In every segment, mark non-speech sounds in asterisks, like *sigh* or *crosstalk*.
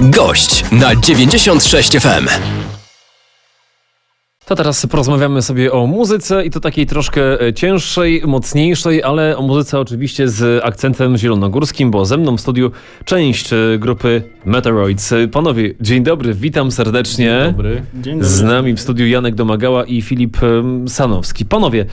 Gość na 96 FM. To teraz porozmawiamy sobie o muzyce i to takiej troszkę e, cięższej, mocniejszej, ale o muzyce oczywiście z akcentem zielonogórskim, bo ze mną w studiu część e, grupy Meteoroids. E, Panowie, dzień dobry, witam serdecznie. Dobry. Dzień dobry. Z nami w studiu Janek Domagała i Filip Sanowski. Panowie,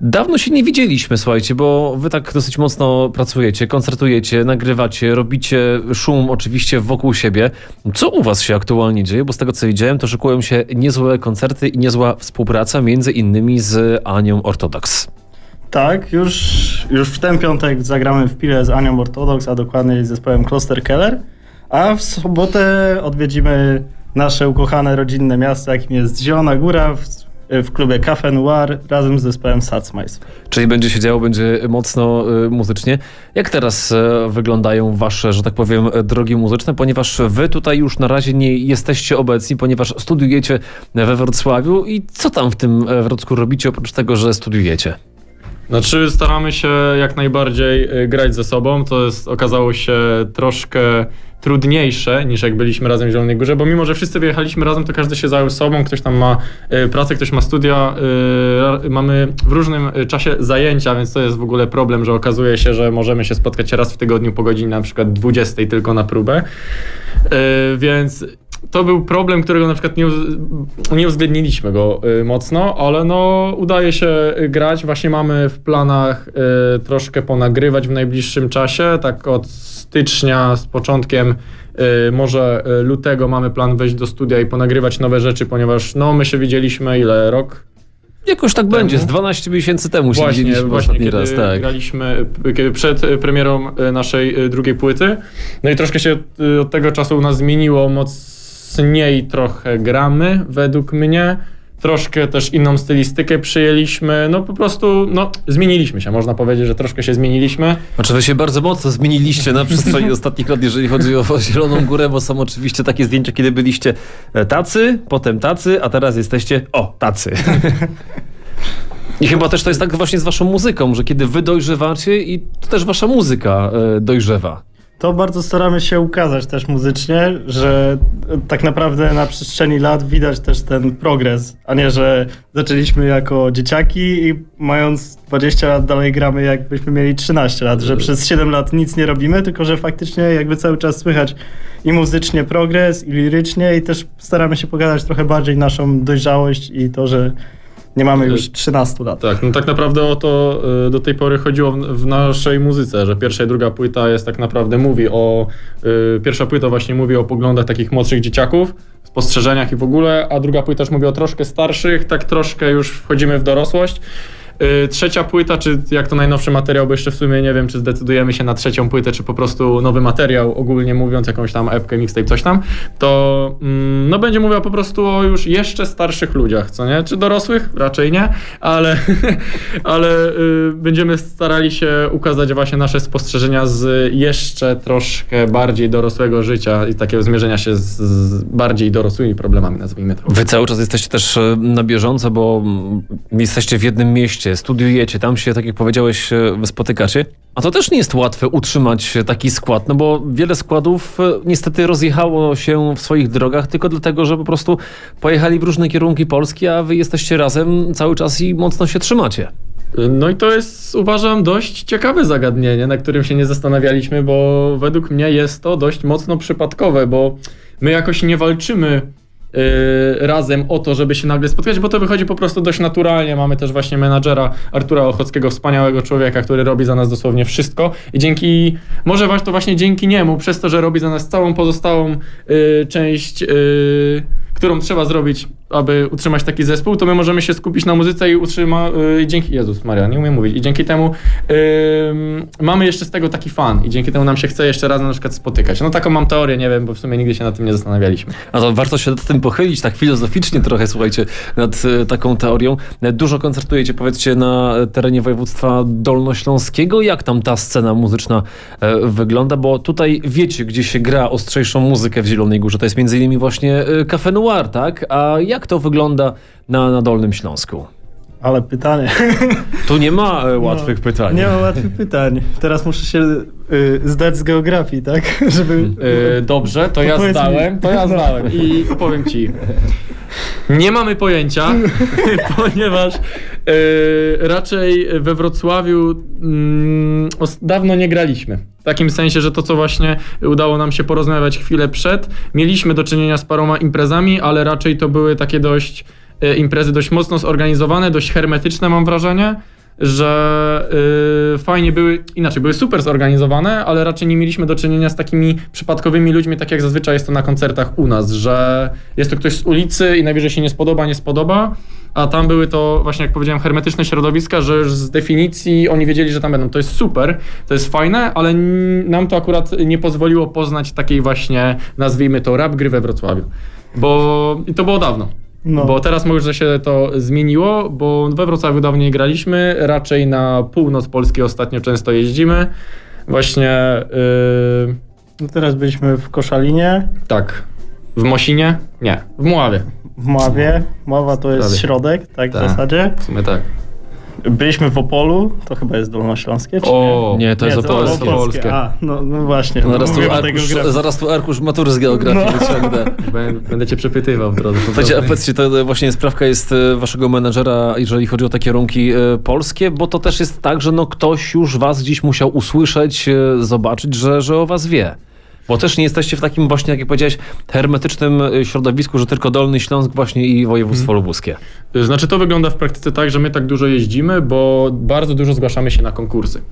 dawno się nie widzieliśmy, słuchajcie, bo wy tak dosyć mocno pracujecie, koncertujecie, nagrywacie, robicie szum oczywiście wokół siebie. Co u was się aktualnie dzieje? Bo z tego co widziałem, to szykują się niezłe koncerty i niezła współpraca między innymi z Anią Ortodoks. Tak, już, już w ten piątek zagramy w Pile z Anią Ortodoks, a dokładniej z zespołem Kloster Keller, a w sobotę odwiedzimy nasze ukochane rodzinne miasto, jakim jest Zielona Góra w klubie Cafe Noir razem z zespołem Satsmice. Czyli będzie się działo, będzie mocno y, muzycznie. Jak teraz y, wyglądają wasze, że tak powiem, drogi muzyczne? Ponieważ wy tutaj już na razie nie jesteście obecni, ponieważ studiujecie we Wrocławiu. I co tam w tym e, Wrocku robicie, oprócz tego, że studiujecie? Znaczy staramy się jak najbardziej y, grać ze sobą. To jest, okazało się troszkę trudniejsze niż jak byliśmy razem w Zielonej Górze, bo mimo, że wszyscy wyjechaliśmy razem, to każdy się zajął sobą, ktoś tam ma y, pracę, ktoś ma studia, y, mamy w różnym y, czasie zajęcia, więc to jest w ogóle problem, że okazuje się, że możemy się spotkać raz w tygodniu po godzinie na przykład 20 tylko na próbę. Więc to był problem, którego na przykład nie, nie uwzględniliśmy go y, mocno, ale no udaje się grać. Właśnie mamy w planach y, troszkę ponagrywać w najbliższym czasie, tak od stycznia z początkiem y, może lutego mamy plan wejść do studia i ponagrywać nowe rzeczy, ponieważ no my się widzieliśmy ile rok Jakoś tak będzie, z 12 miesięcy temu się Właśnie, widzieliśmy właśnie ostatni kiedy raz, tak. graliśmy kiedy przed premierą naszej drugiej płyty. No i troszkę się od tego czasu u nas zmieniło, mocniej trochę gramy według mnie. Troszkę też inną stylistykę przyjęliśmy, no po prostu, no zmieniliśmy się, można powiedzieć, że troszkę się zmieniliśmy. Znaczy wy się bardzo mocno zmieniliście na przestrzeni *laughs* ostatnich lat, jeżeli chodzi o, o Zieloną Górę, bo są oczywiście takie zdjęcia, kiedy byliście e, tacy, potem tacy, a teraz jesteście, o, tacy. I chyba też to jest tak właśnie z waszą muzyką, że kiedy wy dojrzewacie i to też wasza muzyka e, dojrzewa. To bardzo staramy się ukazać też muzycznie, że tak naprawdę na przestrzeni lat widać też ten progres, a nie, że zaczęliśmy jako dzieciaki i mając 20 lat dalej gramy jakbyśmy mieli 13 lat, że przez 7 lat nic nie robimy, tylko że faktycznie jakby cały czas słychać i muzycznie progres, i lirycznie i też staramy się pokazać trochę bardziej naszą dojrzałość i to, że nie mamy już 13 lat. Tak, no tak naprawdę o to y, do tej pory chodziło w, naszej muzyce, że pierwsza i druga płyta jest tak naprawdę mówi o. Y, pierwsza płyta właśnie mówi o poglądach takich młodszych dzieciaków, spostrzeżeniach i w ogóle, a druga płyta już mówi o troszkę starszych, tak troszkę już wchodzimy w dorosłość. Y, Trzecia płyta, czy jak to najnowszy materiał, bo jeszcze w sumie nie wiem, czy zdecydujemy się na trzecią płytę, czy po prostu nowy materiał, ogólnie mówiąc, jakąś tam epkę, mixtape, coś tam, to mm, no będzie mówiła po prostu o już jeszcze starszych ludziach, co nie? Czy dorosłych? Raczej nie, ale, *laughs* ale y, będziemy starali się ukazać właśnie nasze spostrzeżenia z jeszcze troszkę bardziej dorosłego życia i takiego zmierzenia się z, z bardziej dorosłymi problemami, nazwijmy to. Wy cały czas jesteście też e, na bieżąco, bo mm, jesteście w jednym mieście, studiujecie, tam się, tak jak powiedziałeś, e, spotykacie. A to też nie jest łatwe utrzymać taki skład, no bo wiele składów e, niestety rozjechało się w swoich drogach tylko dlatego, że po prostu pojechali w różne kierunki Polski, a wy jesteście razem cały czas i mocno się trzymacie. No i to jest, uważam, dość ciekawe zagadnienie, na którym się nie zastanawialiśmy, bo według mnie jest to dość mocno przypadkowe, bo my jakoś nie walczymy razem o to, żeby się nagle spotkać, bo to wychodzi po prostu dość naturalnie. Mamy też właśnie menadżera Artura Ochockiego, wspaniałego człowieka, który robi za nas dosłownie wszystko i dzięki, może to właśnie dzięki niemu, przez to, że robi za nas całą pozostałą yy, część yy, którą trzeba zrobić, aby utrzymać taki zespół, to my możemy się skupić na muzyce i yy, dzięki Jezus Maria, nie umiem mówić. I dzięki temu yy, mamy jeszcze z tego taki fan i dzięki temu nam się chce jeszcze raz na przykład spotykać. No taką mam teorię, nie wiem, bo w sumie nigdy się nad tym nie zastanawialiśmy. A to warto się nad tym pochylić, tak filozoficznie trochę, słuchajcie, nad e, taką teorią. Dużo koncertujecie, powiedzcie, na terenie województwa dolnośląskiego. Jak tam ta scena muzyczna e, wygląda? Bo tutaj wiecie, gdzie się gra ostrzejszą muzykę w Zielonej Górze. To jest między innymi właśnie e, Cafe Noir, tak? A jak to wygląda na, na Dolnym Śląsku? Ale pytanie. *laughs* Tu nie ma e, łatwych No, pytań. Nie ma łatwych pytań. Teraz muszę się y, zdać z geografii, tak? *laughs* Żeby... Yy, dobrze, to ja mi. zdałem, to ja No. zdałem i powiem ci. Nie mamy pojęcia, *laughs* ponieważ yy, raczej we Wrocławiu mm, dawno nie graliśmy. W takim sensie, że to, co właśnie udało nam się porozmawiać chwilę przed, mieliśmy do czynienia z paroma imprezami, ale raczej to były takie dość imprezy dość mocno zorganizowane, dość hermetyczne mam wrażenie, że y, fajnie były, inaczej, były super zorganizowane, ale raczej nie mieliśmy do czynienia z takimi przypadkowymi ludźmi, tak jak zazwyczaj jest to na koncertach u nas, że jest to ktoś z ulicy i najwyżej się nie spodoba, nie spodoba, a tam były to właśnie, jak powiedziałem, hermetyczne środowiska, że już z definicji oni wiedzieli, że tam będą. To jest super, to jest fajne, ale nam to akurat nie pozwoliło poznać takiej właśnie, nazwijmy to, rap gry we Wrocławiu. Bo i to było dawno. No. Bo teraz może się to zmieniło, bo we Wrocławiu dawniej nie graliśmy, raczej na północ Polski ostatnio często jeździmy. Właśnie yy, No Teraz byliśmy w Koszalinie, tak. W Mosinie? Nie, w Mławie. w Mławie. Mława to jest Prawie. środek, tak w Tak. zasadzie. W sumie tak. Byliśmy w Opolu, to chyba jest Dolnośląskie, czy O, Nie, to jest nie? opolskie. to jest opolskie. A, no, no właśnie. No, Zaraz tu, arkusz, zaraz tu arkusz matury z geografii No. wyciągnę. *laughs* Będę, cię przepytywał w drodze. Słuchajcie, a powiedzcie, to właśnie sprawka jest e, waszego menedżera, jeżeli chodzi o te kierunki e, polskie, bo to też jest tak, że no ktoś już was gdzieś musiał usłyszeć, e, zobaczyć, że, że o was wie. Bo też nie jesteście w takim właśnie, jak powiedziałeś, hermetycznym e, środowisku, że tylko Dolny Śląsk właśnie i województwo lubuskie. Znaczy to wygląda w praktyce tak, że my tak dużo jeździmy, bo bardzo dużo zgłaszamy się na konkursy.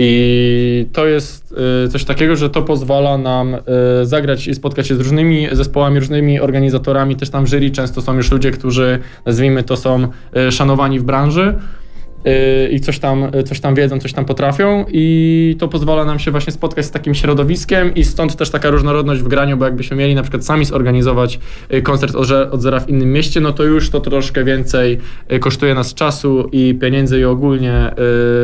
I to jest y, coś takiego, że to pozwala nam y, zagrać i spotkać się z różnymi zespołami, różnymi organizatorami. Też tam w jury często są już ludzie, którzy nazwijmy to są y, szanowani w branży y, i coś tam, coś tam wiedzą, coś tam potrafią. I to pozwala nam się właśnie spotkać z takim środowiskiem i stąd też taka różnorodność w graniu, bo jakbyśmy mieli na przykład sami zorganizować y, koncert od, zera w innym mieście, no to już to troszkę więcej y, kosztuje nas czasu i pieniędzy i ogólnie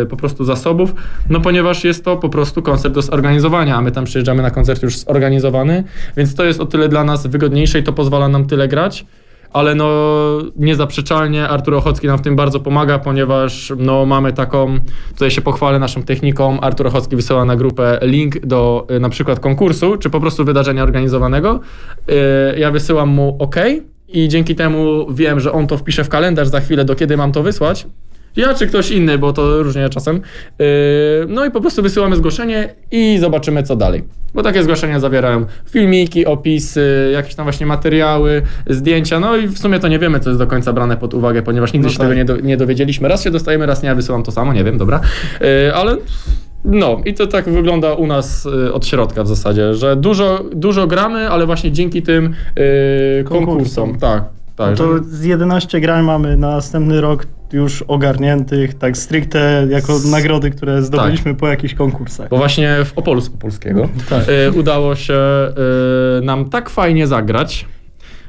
y, po prostu zasobów, no ponieważ jest to po prostu koncert do zorganizowania, a my tam przyjeżdżamy na koncert już zorganizowany, więc to jest o tyle dla nas wygodniejsze i to pozwala nam tyle grać ale no niezaprzeczalnie Artur Ochocki nam w tym bardzo pomaga, ponieważ no mamy taką, tutaj się pochwalę naszą techniką, Artur Ochocki wysyła na grupę link do y, na przykład konkursu, czy po prostu wydarzenia organizowanego. Y, Ja wysyłam mu OK i dzięki temu wiem, że on to wpisze w kalendarz za chwilę, do kiedy mam to wysłać. Ja czy ktoś inny, bo to różnie czasem. Yy, No i po prostu wysyłamy zgłoszenie i zobaczymy co dalej. Bo takie zgłoszenia zawierają filmiki, opisy, jakieś tam właśnie materiały, zdjęcia. No i w sumie to nie wiemy, co jest do końca brane pod uwagę, ponieważ nigdy No się tak. tego nie, do, nie dowiedzieliśmy. Raz się dostajemy, raz nie, ja wysyłam to samo, nie wiem, dobra. Yy, Ale no i to tak wygląda u nas yy, od środka w zasadzie, że dużo, dużo gramy, ale właśnie dzięki tym yy, konkursom. Konkursom. Tak, tak. No to z 11 grań mamy na następny rok już ogarniętych, tak stricte jako S- nagrody, które zdobyliśmy po jakichś konkursach. Bo właśnie w Opolu z Opolskiego Tak. y, udało się y, nam tak fajnie zagrać,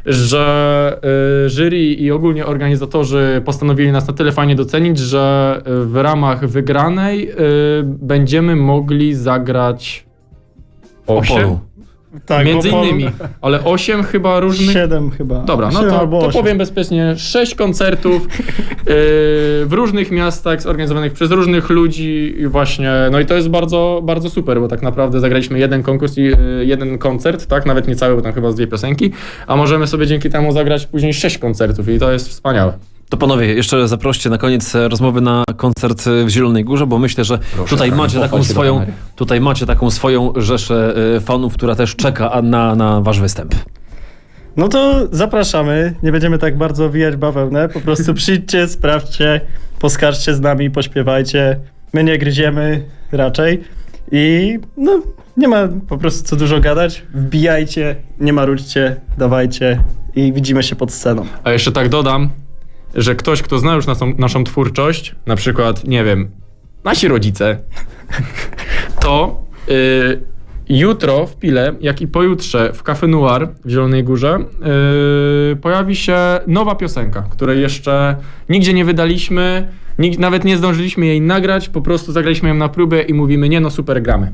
że y, jury i ogólnie organizatorzy postanowili nas na tyle fajnie docenić, że w ramach wygranej y, będziemy mogli zagrać osiem. Opolu. Tak, Między bo innymi, ale osiem chyba różnych. Siedem chyba. Dobra, no to, to powiem bezpiecznie. Sześć koncertów yy, *laughs* w różnych miastach zorganizowanych przez różnych ludzi i właśnie, no i to jest bardzo, bardzo super, bo tak naprawdę zagraliśmy jeden konkurs i yy, jeden koncert, tak, nawet nie cały, bo tam chyba z dwie piosenki, a możemy sobie dzięki temu zagrać później sześć koncertów i to jest wspaniałe. To panowie, jeszcze zaproście na koniec e, rozmowy na koncert e, w Zielonej Górze, bo myślę, że tutaj tak, macie taką swoją, tutaj macie taką swoją rzeszę e, fanów, która też czeka na, na wasz występ. No to zapraszamy. Nie będziemy tak bardzo wijać bawełnę. Po prostu *laughs* przyjdźcie, sprawdźcie, poskarżcie z nami, pośpiewajcie. My nie gryziemy raczej. I no, nie ma po prostu co dużo gadać. Wbijajcie, nie marudźcie, dawajcie i widzimy się pod sceną. A jeszcze tak dodam, że ktoś, kto zna już naszą, naszą twórczość, na przykład, nie wiem, nasi rodzice, to y, jutro w Pile, jak i pojutrze w Cafe Noir w Zielonej Górze y, pojawi się nowa piosenka, której jeszcze nigdzie nie wydaliśmy, nikt, nawet nie zdążyliśmy jej nagrać, po prostu zagraliśmy ją na próbę i mówimy, nie no super, gramy.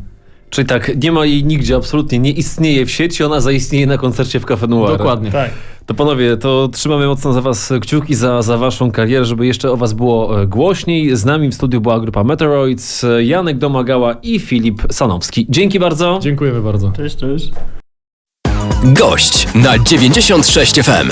Czyli tak, nie ma jej nigdzie, absolutnie nie istnieje w sieci, ona zaistnieje na koncercie w Cafe Noir. Dokładnie. Tak. To panowie, to trzymamy mocno za was kciuki, za, za waszą karierę, żeby jeszcze o was było e, głośniej. Z nami w studiu była grupa Meteoroids, e, Janek Domagała i Filip Sanowski. Dzięki bardzo. Dziękujemy bardzo. Cześć, cześć. Gość na 96 FM.